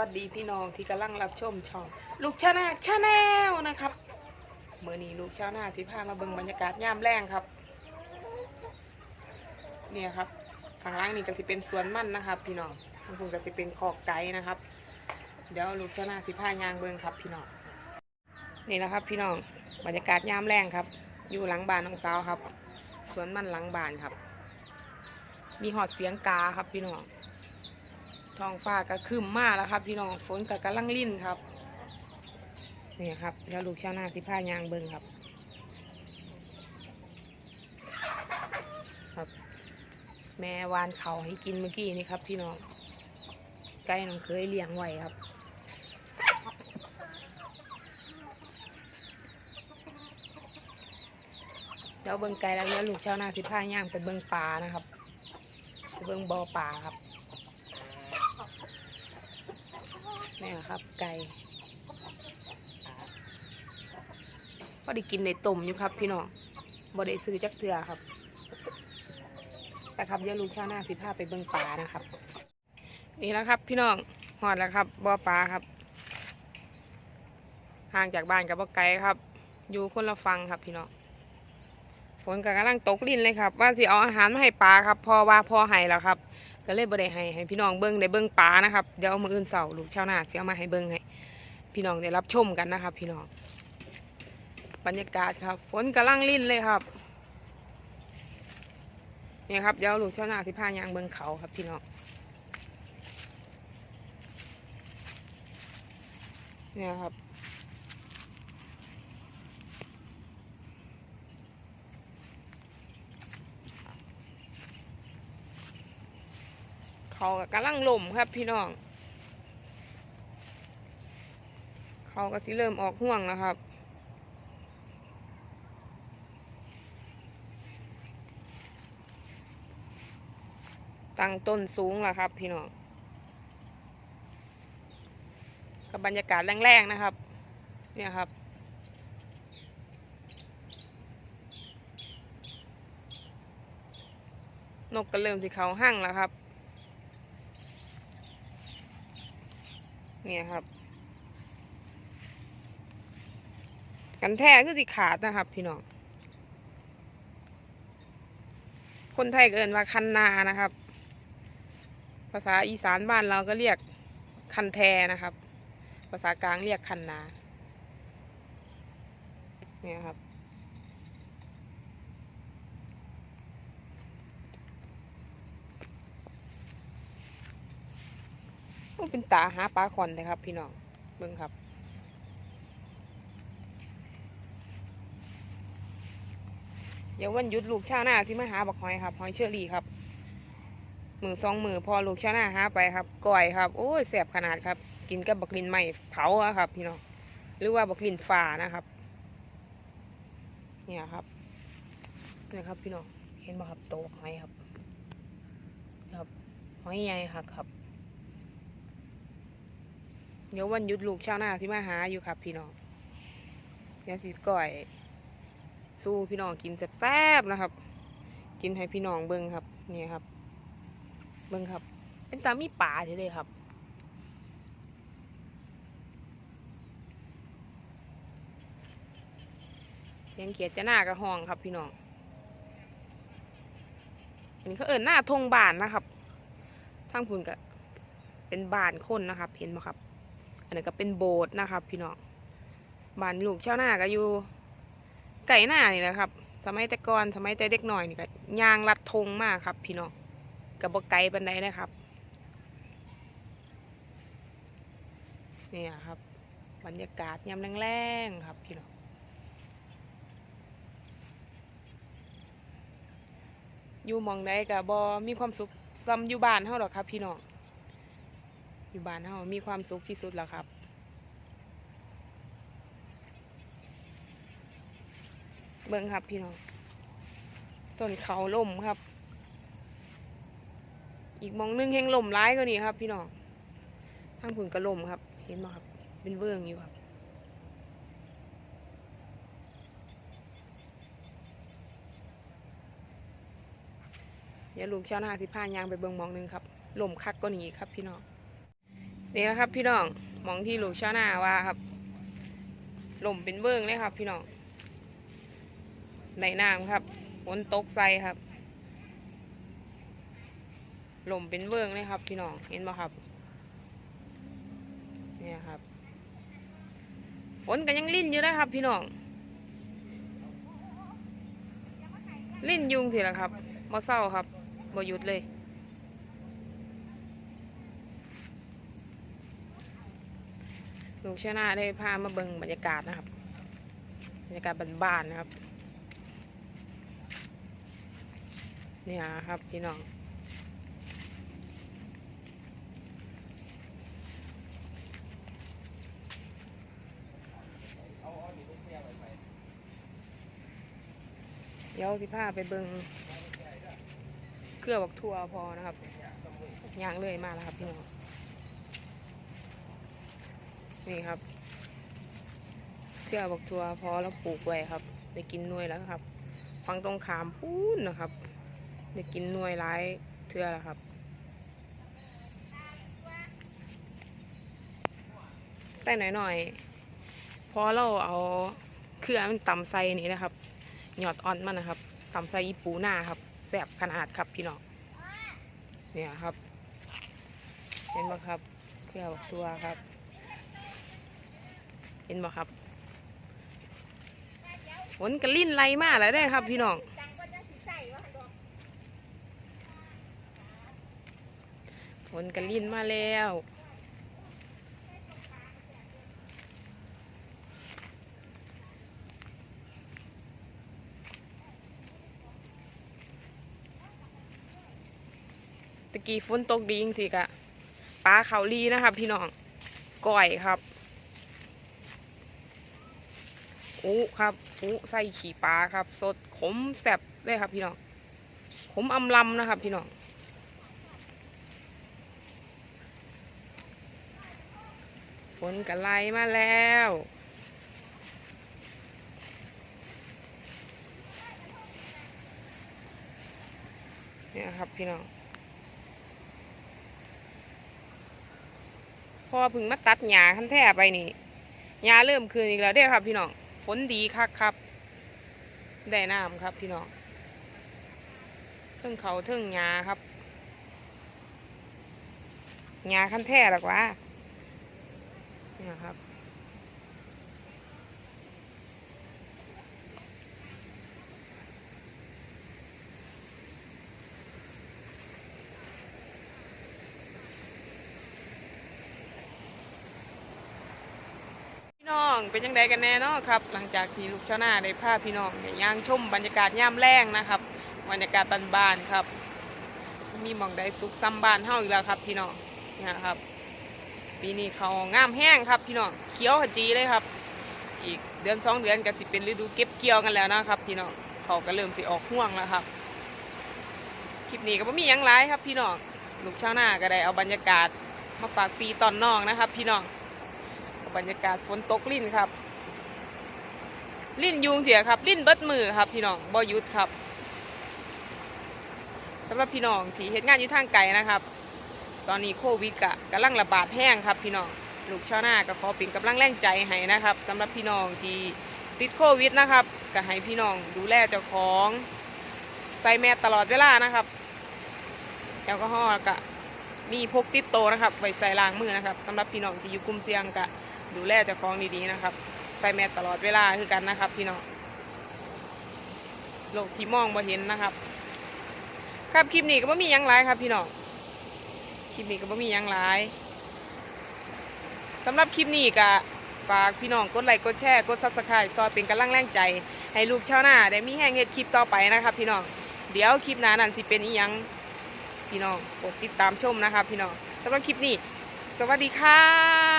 วัสดีพี่น้องที่กำลังรับชมช่องลูกชาแนลชาแนลนะครับเมื่อนี้ลูกชาวนาที่พามาเบิ่งบรรยากาศยามแรงครับ เนี่ยครับข้างล่างนี่ก็จะเป็นสวนมันนะครับ พี่น้องข้างบนก็จะเป็นคอกไก่นะครับ เดี๋ยวลูกชาวนาที่พายางเบิ่งครับ พี่น้องนี่นะครับ พี่น้องบรรยากาศยามแรงครับ อยู่หลังบ้านน้องสาวครับสวนมันหลังบ้านครับ มีหอดเสียงกาครับพี่น้อง ท้องฟ้าก็ครึ้มมากแล้วครับ พี่น้องฝนก็กำลังลิ่นครับนี่ครับเดี๋ยวลูกชาวนาสิพายางเบิงครับ ครับ แม่วานเขาให้กินเมื่อกี้นี่ครับ พี่น้องไก่น้องเคยเลี้ยงไว้ครับเดี๋ยวเบิงไก่แล้วเดี๋ยวลูกชาวนาสิพายางไปเบิงปลานะครับไปเบิงบ่อปลาครับ นี่ครับไก่พอได้กินในต้มอยู่ครับ พี่น้องบ่ได้ซื้อจักเถื่อครับแต่ครับเดี๋ยวลูกชาวนาสิพาไปเบิ่งปลานะครับ นี่แล้วครับ พี่น้องหอดแล้วครับบ่อปลาครับห่างจากบ้านกับบ่ไกลครับ อยู่คนละฟังครับพี่น้องฝนก็กำลังตกลินเลยครับ ว่าสิเอาอาหารมาให้ปลาครับพอว่าพอให้แล้วครับ ก็เลยบ่ได้ให้ให้พี่น้องเบิ้งได้เบิ้งปลานะครับเดี๋ยวเอามืออื่นเสาลูกชาวนาจะเอามาให้เบิ้งให้พี่น้องได้รับชมกันนะครับ พี่น้องบรรยากาศครับ ฝนกำลังลิ่นเลยครับนี่ครับเดี๋ยวลูกชาวนาที่พายางเบิ้งเขาครับพี่น้องเนี่ยครับ เขาก็กำลังล่มครับพี่น้อง เขาก็สิเริ่มออกห่วงแล้วครับตั้งต้นสูงแล้วครับพี่น้องกับบรรยากาศแรงๆนะครับ เนี่ยครับนกก็เริ่มที่เขาหั่งแล้วครับ เนี่ยครับ กันแท้คือสิขาดนะครับ พี่น้อง คนไทยเอินว่าคันนานะครับ ภาษาอีสานบ้านเราก็เรียกคันแทนะครับ ภาษากลางเรียกคันนา เนี่ยครับ เป็นตาหาปลาคอนเลยครับ พี่น้องเบิ่งครับเดี๋ยววันหยุดลูกชาวนาที่มาหาบักหอยครับหอยเชอรี่ครับมือสองมือพอลูกชาวนาหาไปครับก่อยครับโอ้ยแสบขนาดครับ กินกับบักลินใหม่เผาอะครับ พี่น้องหรือว่าบักลินฝ่านะครับ เนี่ยครับนี่ครับ พี่น้องเห็นบ่ครับโตหอยครับ ครับหอยใหญ่ครับครับ เดี๋ยววันหยุดลูกชาวนาที่มาหาอยู่ครับ พี่น้องเดี๋ยวสิก่อย สู้พี่น้องกินแซ่บๆนะครับ กินให้พี่น้องเบิ้งครับ นี่ครับ เบิ้งครับ เป็นตามีป่าเฉยเลยครับเสียงเขียดจะหน้ากระห้องครับพี่น้องอันนี้เขาเอินหน้าทงบานนะครับทางพุ่นก็เป็นบานคนนะครับ เห็นไหมครับ อันนี้ก็เป็นโบสถ์นะครับ พี่น้องบ้านลูกเช่าวนาก็อยู่ไก่หน้านี่แหละครับ สมัยแต่ก่อนสมัยแต่เด็กหน่อยนี่ก็ยางลัดธงมากครับ พี่น้องกับบไก่บันไดนะครับนี่ครับ บรรยากาศยามแรงๆครับพี่น้องอยู่มองใดกับบอมีความสุขซ้ำอยู่บ้านเท่าหรอครับ พี่น้อง อยู่บ้านเฮามีความสุขที่สุดแล้วครับ เบิ่งครับพี่น้องต้นเขาล่มครับ อีกมองหนึงแหงล่มร้ายกว่านี้ครับ พี่น้องทางผุนกระล่มครับ เห็นไหมครับ เป็นเบื้องอยู่ครับเดี๋ยวลูกชาวนาสิพายางไปเบิ่งมองหนึงครับล่มคักก็หนีครับพี่น้อง นี่นะครับ พี่น้องมองที่ลูกชาวนาว่าครับลมเป็นเบิ้งเลยครับ พี่น้องในน้ำครับฝนตกใส่ครับลมเป็นเบิ้งเลยครับ พี่น้องเห็นไหมครับเนี่ยครับฝนก็ยังลิ่นอยู่นะครับ พี่น้องลิ่นยุงทีละครับมาเศร้าครับบ่หยุดเลย ลุงชนะได้พามาเบิ่งบรรยากาศนะครับ บรรยากาศบ้านๆนะครับ เนี่ยครับพี่น้องเดี๋ยวสิพาไปเบิ่งเครือบักทั่วพอนะครับย่างเลยมาแล้วครับพี่น้อง นี่ครับเพื่อบอกทัวพอแล้วปลูกไว้ครับ ได้กินน่วยแล้วครับฟังตรงขามพูนนะครับ ได้กินน่วยร้ายเทื่อแล้วครับแต่หน่อยๆพอเราเอาเครื่อมันตำใส่นี่นะครับ หยอดอ่อนมันนะครับตำใส่อีปูหน้าครับแสบขนาดครับพี่น้องเนี่ยครับ เห็นไหมครับเครือบอกทัวครับ ห็นบ่ครับฝนกระลิ่นไหลมาแล้วได้ครับ พี่น้องฝนกระลิ่นมาแล้วตะกี้ฝนตกดีจริงๆกะปลาเขาลีนะครับ พี่น้องก้อยครับ อุครับอุใส่ขี่ปลาครับ สดขมแซ่บเลยครับพี่น้องขมอำลำนะครับ พี่น้องฝนกระไลมาแล้วเนี่ยครับพี่น้องพอพึ่งมาตัดหญ้าขั้นแท้ไปนี่หญ้าเริ่มคืนอีกแล้วเด้ครับพี่น้อง ฝนดีคักครับ ได้น้ำครับพี่น้องเทิงเขาเทิงหญ้าครับหญ้าขั้นแท้หรอกวะเนี่ยครับ พี่น้ องเป็นยังไงกันแน่เนาะครับ หลังจากที่ลูกชาวนาได้พาพี่น้องเนี่ยย่างชมบรรยากาศย่ามแรงนะครับบรรยากาศบานๆครับ มีหมองได้สุกซ้ำบานเฮาอีกแล้วครับ พี่น้องนี่ครับ ปีนี้เขางามแห้งครับ พี่น้องเขียวขจีเลยครับ อีกเดือนสองเดือนก็สิเป็นฤดูเก็บเกี่ยวกันแล้วนะครับ พี่น้องเขาก็เริ่มสิออกห่วงแล้วครับคลิปนี้ก็ไม่มียังไรครับ พี่น้องลูกชาวนาก็ได้เอาบรรยากาศมาฝากปีตอนน้องนะครับ พี่น้อง บรรยากาศฝนตกลิ่นครับ ลิ่นยุงเสียครับ ลิ่นเบิดมือครับ พี่น้องบ่หยุดครับสำหรับพี่น้องที่เหตุงานอยู่ทางไกลนะครับ ตอนนี้โควิดกะกำลังระบาดแห้งครับ พี่น้องลูกชาวนาก็ขอเป็นกำลังแรงใจให้นะครับสำหรับพี่น้องที่ติดโควิดนะครับก็ให้พี่น้องดูแลเจ้าของใส่แมสตลอดเวลานะครับแอลกอฮอล์ก็มีพกติดโตวนะครับไว้ใส่ล้างมือนะครับสำหรับพี่น้องที่อยู่กลุ่มเสี่ยงก็ ดูแลเจ้าของดีๆนะครับ ใส่แมสตลอดเวลาคือกันนะครับพี่น้องโลกที่มองบ่เห็นนะครับ ครับคลิปนี้ก็บ่มียังหลายครับพี่น้องคลิปนี้ก็บ่มียังหลายสำหรับคลิปนี้ก็ฝากพี่น้องกดไลค์กดแชร์กดซับสไครต์ซอยเป็นกำลังแรงใจให้ลูกชาวนาได้มีแห้งเฮ็ดคลิปต่อไปนะครับ พี่น้องเดี๋ยวคลิปหน้านั้นสิเป็นอีหยังพี่น้องกดติดตามชมนะครับ พี่น้องสำหรับคลิปนี้ สวัสดีครับ